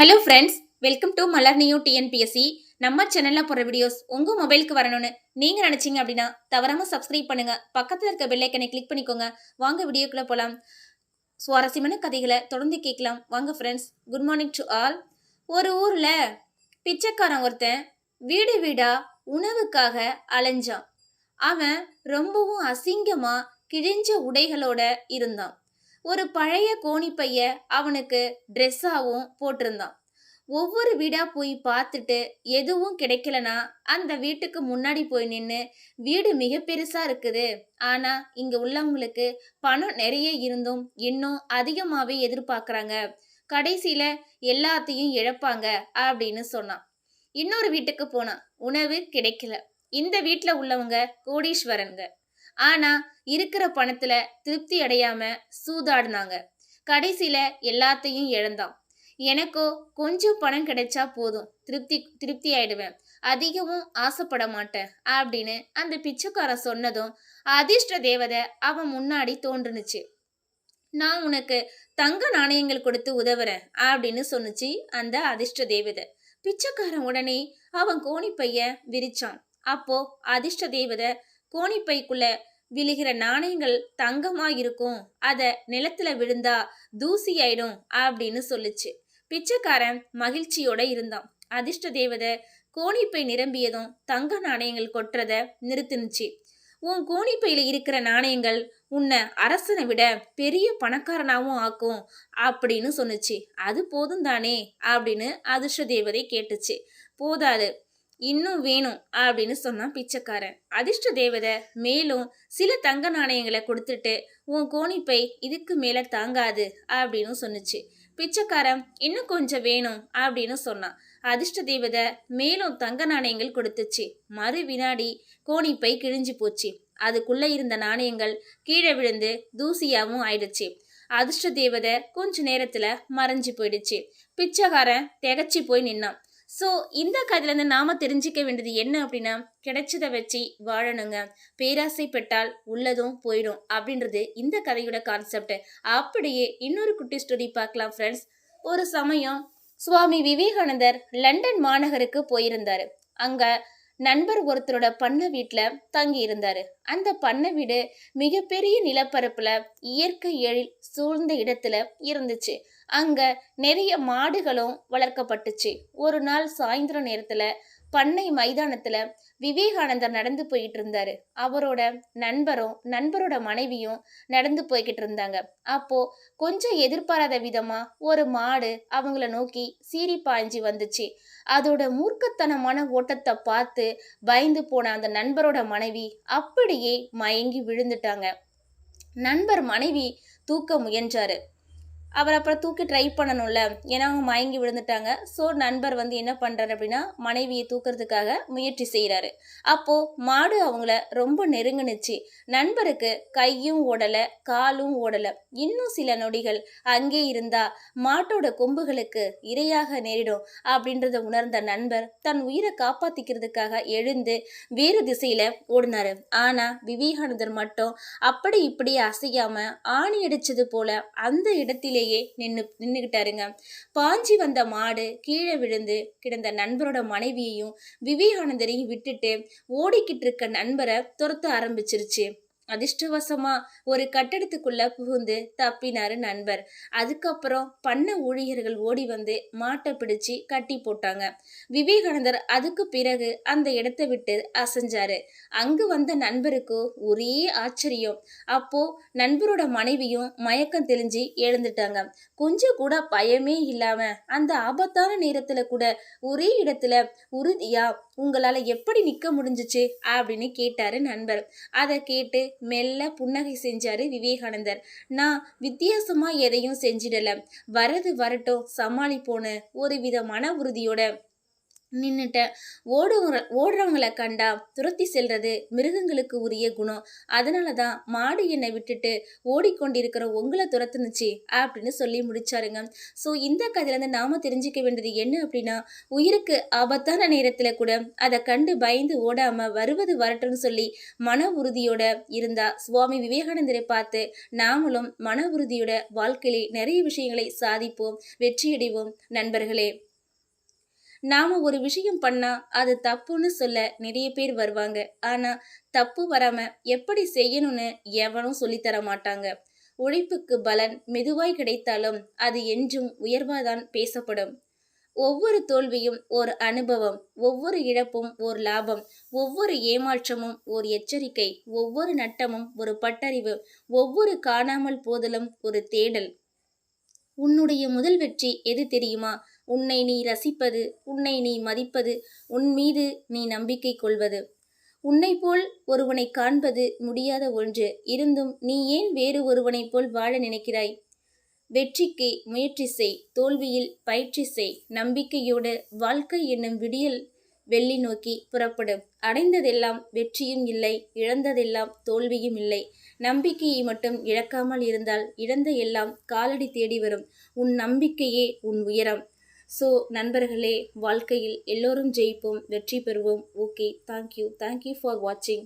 Hello friends welcome to Malar new TNPSC நம்ம சேனலில் போகிற வீடியோஸ் உங்கள் மொபைலுக்கு வரணும்னு நீங்கள் நினச்சிங்க அப்படின்னா தவறாமல் சப்ஸ்கிரைப் பண்ணுங்க. பக்கத்தில் இருக்க பெல்லைக்கனை கிளிக் பண்ணிக்கோங்க. வாங்க வீடியோக்குள்ளே போகலாம் சுவாரஸ்யமான கதைகளை தொடர்ந்து கேட்கலாம். வாங்க friends good morning to all ஒரு ஊரில் பிச்சைக்காரன் ஒருத்தன் வீடு வீடா உணவுக்காக அலைஞ்சான். அவன் ரொம்பவும் அசிங்கமா கிழிஞ்ச உடைகளோட இருந்தான். ஒரு பழைய கோணிப்பைய அவனுக்கு ட்ரெஸ்ஸாகவும் போட்டிருந்தான். ஒவ்வொரு வீடா போய் பார்த்துட்டு எதுவும் கிடைக்கலனா அந்த வீட்டுக்கு முன்னாடி போய் நின்று வீடு மிக பெருசா இருக்குது. ஆனா இங்க உள்ளவங்களுக்கு பணம் நிறைய இருந்தும் இன்னும் அதிகமாவே எதிர்பார்க்கறாங்க. கடைசியில எல்லாத்தையும் இழப்பாங்க அப்படின்னு சொன்னான். இன்னொரு வீட்டுக்கு போனான். உணவு கிடைக்கல. இந்த வீட்டில் உள்ளவங்க கோடீஸ்வரனுங்க. ஆனா இருக்கிற பணத்துல திருப்தி அடையாம சூதாடினாங்க. கடைசியில எல்லாத்தையும் இழந்தான். எனக்கோ கொஞ்சம் பணம் கிடைச்சா போதும் திருப்தி திருப்தி ஆயிடுவேன். அதிகமும் ஆசைப்பட மாட்டேன் அப்படின்னு அந்த பிச்சைக்காரன் சொன்னதும் அதிர்ஷ்ட தேவதை அவன் முன்னாடி தோன்றுனுச்சு. நான் உனக்கு தங்க நாணயங்கள் கொடுத்து உதவுறேன் அப்படின்னு சொன்னுச்சு அந்த அதிர்ஷ்ட தேவதை. பிச்சைக்காரன் உடனே அவன் கோணிப்பைய விரிச்சான். அப்போ அதிர்ஷ்ட தேவதை கோணிப்பைக்குள்ள விழுகிற நாணயங்கள் தங்கமா இருக்கும் அத நிலத்துல விழுந்தா தூசி ஆயிடும் அப்படின்னு சொல்லுச்சு. பிச்சைக்காரன் மகிழ்ச்சியோட இருந்தான். அதிர்ஷ்ட தேவதை கோணிப்பை நிரம்பியதும் தங்க நாணயங்கள் கொட்டுறத நிறுத்தினுச்சு. உன் கோணிப்பையில இருக்கிற நாணயங்கள் உன்னை அரசனை விட பெரிய பணக்காரனாவும் ஆக்கும் அப்படின்னு சொன்னுச்சு. அது போதும் தானே அப்படின்னு அதிர்ஷ்ட தேவதை கேட்டுச்சு. போதாது. இன்னும் வேணும் அப்படின்னு சொன்னான் பிச்சைக்காரன். அதிர்ஷ்ட தேவதை மேலும் சில தங்க நாணயங்களை கொடுத்துட்டு உன் கோணிப்பை இதுக்கு மேலே தாங்காது அப்படின்னு சொன்னுச்சு. பிச்சைக்காரன் இன்னும் கொஞ்சம் வேணும் அப்படின்னு சொன்னான். அதிர்ஷ்ட தேவதை மேலும் தங்க நாணயங்கள் கொடுத்துச்சு. மறு வினாடி கோணிப்பை கிழிஞ்சு போச்சு. அதுக்குள்ளே இருந்த நாணயங்கள் கீழே விழுந்து தூசியாகவும் ஆயிடுச்சு. அதிர்ஷ்ட தேவதை கொஞ்ச நேரத்தில் மறைஞ்சு போயிடுச்சு. பிச்சைக்காரன் திகச்சு போய் நின்னான். ஸோ இந்த கதையிலேருந்து நாம் தெரிஞ்சுக்க வேண்டியது என்ன அப்படின்னா கிடைச்சதை வச்சு வாழணுங்க. பேராசைப்பட்டால் உள்ளதும் போயிடும் அப்படின்றது இந்த கதையோட கான்செப்ட் அப்படியே இன்னொரு குட்டி ஸ்டோரி பார்க்கலாம் ஃப்ரெண்ட்ஸ் ஒரு சமயம் சுவாமி விவேகானந்தர் லண்டன் மாநகருக்கு போயிருந்தார். அங்கே நண்பர் ஒருத்தரோட பண்ணை வீட்டில் தங்கி இருந்தாரு அந்த பண்ணை வீடு மிகப்பெரிய நிலப்பரப்புல இயற்கை எழில் சூழ்ந்த இடத்துல இருந்துச்சு. அங்க நிறைய மாடுகளும் வளர்க்கப்பட்டுச்சு. ஒரு நாள் சாயந்தர நேரத்துல பண்ணை மைதானத்துல விவேகானந்தர் நடந்து போயிட்டு இருந்தாரு. அவரோட நண்பரும் நண்பரோட மனைவியும் நடந்து போய்கிட்டு இருந்தாங்க. அப்போ கொஞ்சம் எதிர்பாராத விதமா ஒரு மாடு அவங்கள நோக்கி சீறி பாய்ஞ்சி வந்துச்சு. அதோட மூர்க்கத்தனமான ஓட்டத்தை பார்த்து பயந்து போன அந்த நண்பரோட மனைவி அப்படியே மயங்கி விழுந்துட்டாங்க. நண்பர் மனைவி தூக்க முயன்றாரு. அவர் அப்புறம் தூக்கி ட்ரை பண்ணணும்ல. ஏன்னா அவங்க மயங்கி விழுந்துட்டாங்க. ஸோ நண்பர் வந்து என்ன பண்ணுறாரு அப்படின்னா மனைவியை தூக்கிறதுக்காக முயற்சி செய்கிறாரு அப்போது மாடு அவங்கள ரொம்ப நெருங்கினுச்சு. நண்பருக்கு கையும் ஓடலை காலும் ஓடலை. இன்னும் சில நொடிகள் அங்கே இருந்தா மாட்டோட கொம்புகளுக்கு இரையாக நேரிடும் அப்படின்றத உணர்ந்த நண்பர் தன் உயிரை காப்பாற்றிக்கிறதுக்காக எழுந்து வேறு திசையில் ஓடினாரு. ஆனால் விவேகானந்தர் மட்டும் அப்படி இப்படி அசையாமல் ஆணி அடித்தது போல அந்த இடத்திலேயே நின்று நின்றுக்கிட்டாருங்க பாஞ்சி வந்த மாடு கீழே விழுந்து கிடந்த நண்பரோட மனைவியையும் விவேகானந்தரையும் விட்டுட்டு ஓடிக்கிட்டு இருக்க நண்பரை துரத்த ஆரம்பிச்சிருச்சு. அதிர்ஷ்டவசமா ஒரு கட்டடத்துக்குள்ள புகுந்து தப்பினாரு நண்பர். அதுக்கப்புறம் பண்ண ஊழியர்கள் ஓடி வந்து மாட்டை பிடிச்சு கட்டி போட்டாங்க. விவேகானந்தர் அதுக்கு பிறகு அந்த இடத்தை விட்டு அசைஞ்சாரு. அங்கு வந்த நண்பருக்கு ஒரே ஆச்சரியம். அப்போ நண்பரோட மனைவியும் மயக்கம் தெளிஞ்சு எழுந்துட்டாங்க. கொஞ்சம் கூட பயமே இல்லாம அந்த ஆபத்தான நேரத்துல கூட ஒரே இடத்துல உறுதியா உங்களால் எப்படி நிற்க முடிஞ்சிச்சு? அப்படின்னு கேட்டார் நண்பர். அதை கேட்டு மெல்ல புன்னகை செஞ்சார் விவேகானந்தர். நான் வித்தியாசமாக எதையும் செஞ்சிடலை. வரது வரட்டும் சமாளிப்போன்னு ஒரு வித மன உறுதியோட நின்னுட்டேன் ஓடுவங்க ஓடுறவங்களை கண்டா துரத்தி செல்றது மிருகங்களுக்கு உரிய குணம். அதனால தான் மாடு என்னை விட்டுட்டு ஓடிக்கொண்டிருக்கிற உங்களை துரத்துனுச்சு அப்படின்னு சொல்லி முடிச்சாருங்க. ஸோ இந்த கதையிலேருந்து நாம தெரிஞ்சுக்க வேண்டியது என்ன அப்படின்னா உயிருக்கு ஆபத்தான நேரத்தில் கூட அதை கண்டு பயந்து ஓடாம வருவது வரட்டும்னு சொல்லி மன உறுதியோட இருந்தா சுவாமி விவேகானந்தரை பார்த்து நாமளும் மன உறுதியோட வாழ்க்கையிலே நிறைய விஷயங்களை சாதிப்போம் வெற்றியடைவோம். நண்பர்களே நாம ஒரு விஷயம் பண்ணா அது தப்புன்னு சொல்ல நிறைய பேர் வருவாங்க. ஆனா தப்பு வராம எப்படி செய்யணும்னு எவனும் சொல்லித்தர மாட்டாங்க. உழைப்புக்கு பலன் மெதுவாய் கிடைத்தாலும் அது என்றும் உயர்வாதான் பேசப்படும். ஒவ்வொரு தோல்வியும் ஒரு அனுபவம் ஒவ்வொரு இழப்பும் ஒரு லாபம் ஒவ்வொரு ஏமாற்றமும் ஒரு எச்சரிக்கை ஒவ்வொரு நட்டமும் ஒரு பட்டறிவு ஒவ்வொரு காணாமல் போதலும் ஒரு தேடல். உன்னுடைய முதல் வெற்றி எது தெரியுமா? உன்னை நீ ரசிப்பது உன்னை நீ மதிப்பது உன் மீது நீ நம்பிக்கை கொள்வது. உன்னை போல் ஒருவனை காண்பது முடியாத ஒன்று. இருந்தும் நீ ஏன் வேறு ஒருவனைப் போல் வாழ நினைக்கிறாய்? வெற்றிக்கு முயற்சி செய் தோல்வியில் பயிற்சி செய். நம்பிக்கையோடு வாழ்க்கை என்னும் விடியல் வெள்ளி நோக்கி புறப்படும். அடைந்ததெல்லாம் வெற்றியும் இல்லை இழந்ததெல்லாம் தோல்வியும் இல்லை. நம்பிக்கையை மட்டும் இழக்காமல் இருந்தால் இழந்த எல்லாம் காலடி தேடி வரும். உன் நம்பிக்கையே உன் உயரம். ஸோ நண்பர்களே வாழ்க்கையில் எல்லோரும் ஜெயிப்போம் வெற்றி பெறுவோம். ஓகே தேங்க்யூ தேங்க்யூ ஃபார் வாட்சிங்